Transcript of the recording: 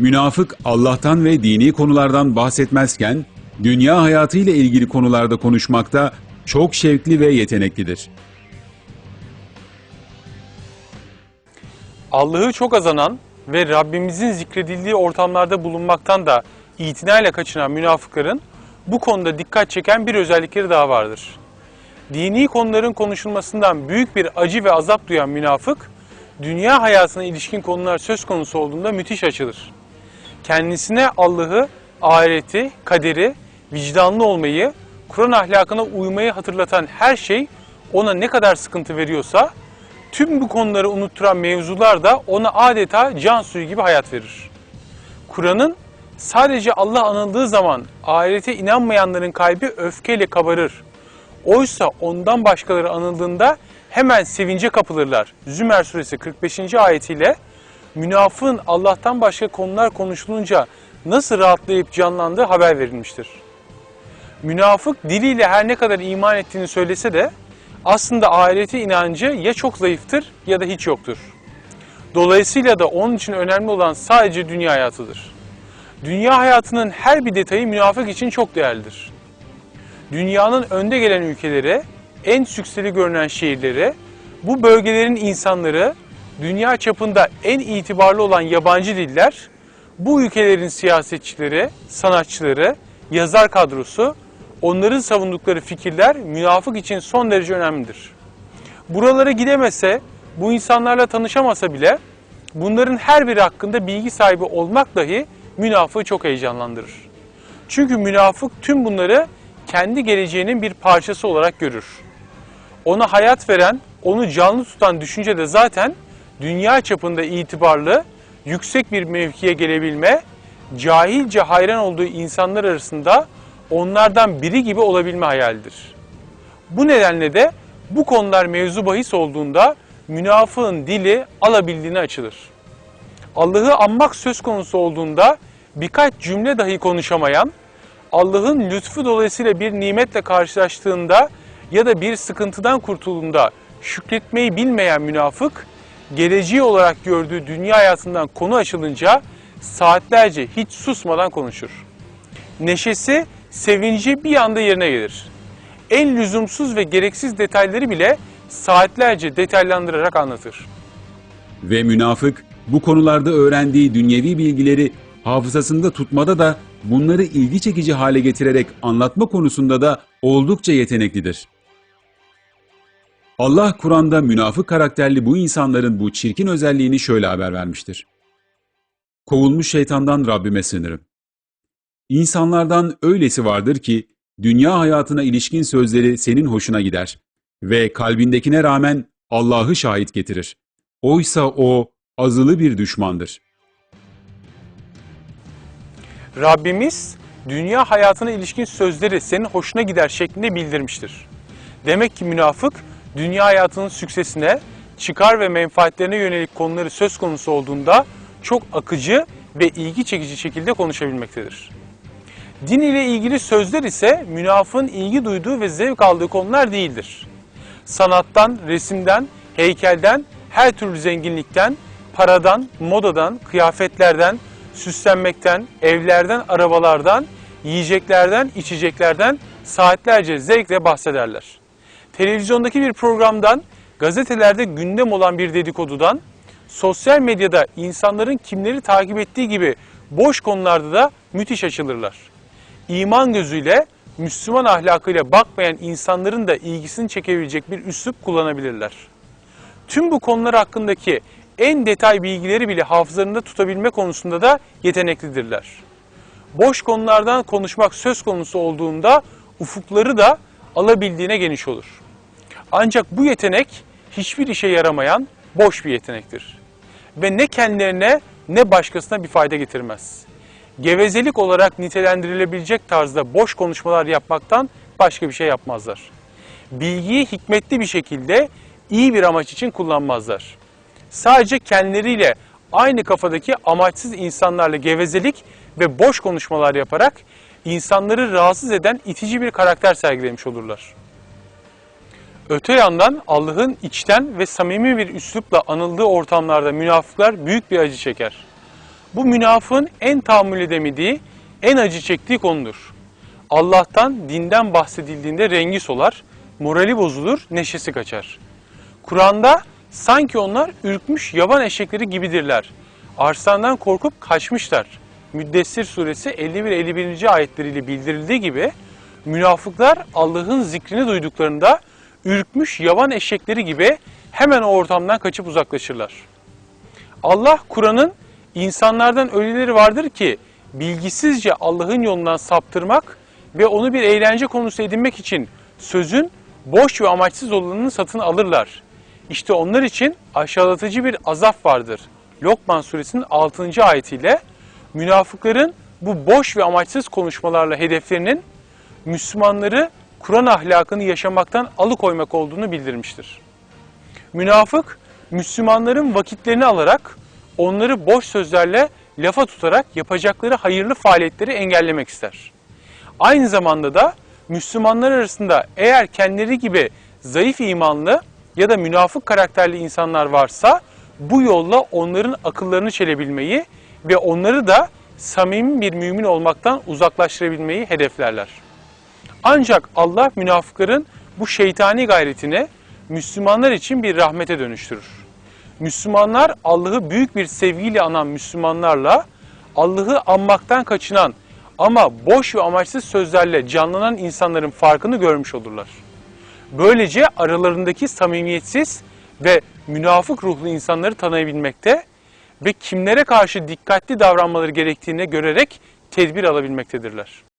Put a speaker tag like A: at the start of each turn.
A: Münafık Allah'tan ve dini konulardan bahsetmezken dünya hayatı ile ilgili konularda konuşmakta çok şevkli ve yeteneklidir.
B: Allah'ı çok azanan ve Rabbimizin zikredildiği ortamlarda bulunmaktan da itinayla kaçınan münafıkların bu konuda dikkat çeken bir özellikleri daha vardır. Dini konuların konuşulmasından büyük bir acı ve azap duyan münafık, dünya hayatına ilişkin konular söz konusu olduğunda müthiş açılır. Kendisine Allah'ı, ahireti, kaderi, vicdanlı olmayı, Kur'an ahlakına uymayı hatırlatan her şey ona ne kadar sıkıntı veriyorsa Tüm bu konuları unutturan mevzular da ona adeta can suyu gibi hayat verir. Kur'an'ın sadece Allah anıldığı zaman ahirete inanmayanların kalbi öfkeyle kabarır. Oysa ondan başkaları anıldığında hemen sevince kapılırlar. Zümer suresi 45. ayetiyle münafığın Allah'tan başka konular konuşulunca nasıl rahatlayıp canlandığı haber verilmiştir. Münafık diliyle her ne kadar iman ettiğini söylese de aslında ahirete inancı ya çok zayıftır ya da hiç yoktur. Dolayısıyla da onun için önemli olan sadece dünya hayatıdır. Dünya hayatının her bir detayı münafık için çok değerlidir. Dünyanın önde gelen ülkeleri, en sükseli görünen şehirleri, bu bölgelerin insanları, dünya çapında en itibarlı olan yabancı diller, bu ülkelerin siyasetçileri, sanatçıları, yazar kadrosu onların savundukları fikirler münafık için son derece önemlidir. Buralara gidemese, bu insanlarla tanışamasa bile bunların her biri hakkında bilgi sahibi olmak dahi münafığı çok heyecanlandırır. Çünkü münafık tüm bunları kendi geleceğinin bir parçası olarak görür. Ona hayat veren, onu canlı tutan düşünce de zaten dünya çapında itibarlı, yüksek bir mevkiye gelebilme, cahilce hayran olduğu insanlar arasında onlardan biri gibi olabilme hayalidir. Bu nedenle de bu konular mevzu bahis olduğunda münafığın dili alabildiğine açılır. Allah'ı anmak söz konusu olduğunda birkaç cümle dahi konuşamayan, Allah'ın lütfu dolayısıyla bir nimetle karşılaştığında ya da bir sıkıntıdan kurtulduğunda şükretmeyi bilmeyen münafık, geleceği olarak gördüğü dünya hayatından konu açılınca saatlerce hiç susmadan konuşur. Neşesi sevinci bir anda yerine gelir. En lüzumsuz ve gereksiz detayları bile saatlerce detaylandırarak anlatır.
A: Ve münafık bu konularda öğrendiği dünyevi bilgileri hafızasında tutmada da bunları ilgi çekici hale getirerek anlatma konusunda da oldukça yeteneklidir. Allah Kur'an'da münafık karakterli bu insanların bu çirkin özelliğini şöyle haber vermiştir. Kovulmuş şeytandan Rabbime sığınırım. İnsanlardan öylesi vardır ki dünya hayatına ilişkin sözleri senin hoşuna gider ve kalbindekine rağmen Allah'ı şahit getirir. Oysa o azılı bir düşmandır.
B: Rabbimiz dünya hayatına ilişkin sözleri senin hoşuna gider şeklinde bildirmiştir. Demek ki münafık dünya hayatının süksesine, çıkar ve menfaatlerine yönelik konuları söz konusu olduğunda çok akıcı ve ilgi çekici şekilde konuşabilmektedir. Din ile ilgili sözler ise münafığın ilgi duyduğu ve zevk aldığı konular değildir. Sanattan, resimden, heykelden, her türlü zenginlikten, paradan, modadan, kıyafetlerden, süslenmekten, evlerden, arabalardan, yiyeceklerden, içeceklerden saatlerce zevkle bahsederler. Televizyondaki bir programdan, gazetelerde gündem olan bir dedikodudan, sosyal medyada insanların kimleri takip ettiği gibi boş konularda da müthiş açılırlar. İman gözüyle, Müslüman ahlakıyla bakmayan insanların da ilgisini çekebilecek bir üslup kullanabilirler. Tüm bu konular hakkındaki en detay bilgileri bile hafızalarında tutabilme konusunda da yeteneklidirler. Boş konulardan konuşmak söz konusu olduğunda ufukları da alabildiğine geniş olur. Ancak bu yetenek hiçbir işe yaramayan boş bir yetenektir. Ve ne kendilerine ne başkasına bir fayda getirmez. Gevezelik olarak nitelendirilebilecek tarzda boş konuşmalar yapmaktan başka bir şey yapmazlar. Bilgiyi hikmetli bir şekilde iyi bir amaç için kullanmazlar. Sadece kendileriyle aynı kafadaki amaçsız insanlarla gevezelik ve boş konuşmalar yaparak insanları rahatsız eden itici bir karakter sergilemiş olurlar. Öte yandan Allah'ın içten ve samimi bir üslupla anıldığı ortamlarda münafıklar büyük bir acı çeker. Bu münafığın en tahammül edemediği, en acı çektiği konudur. Allah'tan, dinden bahsedildiğinde rengi solar, morali bozulur, neşesi kaçar. Kur'an'da sanki onlar ürkmüş yaban eşekleri gibidirler. Arslandan korkup kaçmışlar. Müddessir suresi 51-51. ayetleriyle bildirildiği gibi münafıklar Allah'ın zikrini duyduklarında ürkmüş yaban eşekleri gibi hemen o ortamdan kaçıp uzaklaşırlar. Allah Kur'an'ın insanlardan öyleleri vardır ki bilgisizce Allah'ın yolundan saptırmak ve onu bir eğlence konusu edinmek için sözün boş ve amaçsız olanını satın alırlar. İşte onlar için aşağılatıcı bir azap vardır. Lokman suresinin 6. ayetiyle münafıkların bu boş ve amaçsız konuşmalarla hedeflerinin Müslümanları Kur'an ahlakını yaşamaktan alıkoymak olduğunu bildirmiştir. Münafık, Müslümanların vakitlerini alarak, onları boş sözlerle lafa tutarak yapacakları hayırlı faaliyetleri engellemek ister. Aynı zamanda da Müslümanlar arasında eğer kendileri gibi zayıf imanlı ya da münafık karakterli insanlar varsa bu yolla onların akıllarını çelebilmeyi ve onları da samimi bir mümin olmaktan uzaklaştırabilmeyi hedeflerler. Ancak Allah münafıkların bu şeytani gayretini Müslümanlar için bir rahmete dönüştürür. Müslümanlar Allah'ı büyük bir sevgiyle anan Müslümanlarla Allah'ı anmaktan kaçınan ama boş ve amaçsız sözlerle canlanan insanların farkını görmüş olurlar. Böylece aralarındaki samimiyetsiz ve münafık ruhlu insanları tanıyabilmekte ve kimlere karşı dikkatli davranmaları gerektiğini görerek tedbir alabilmektedirler.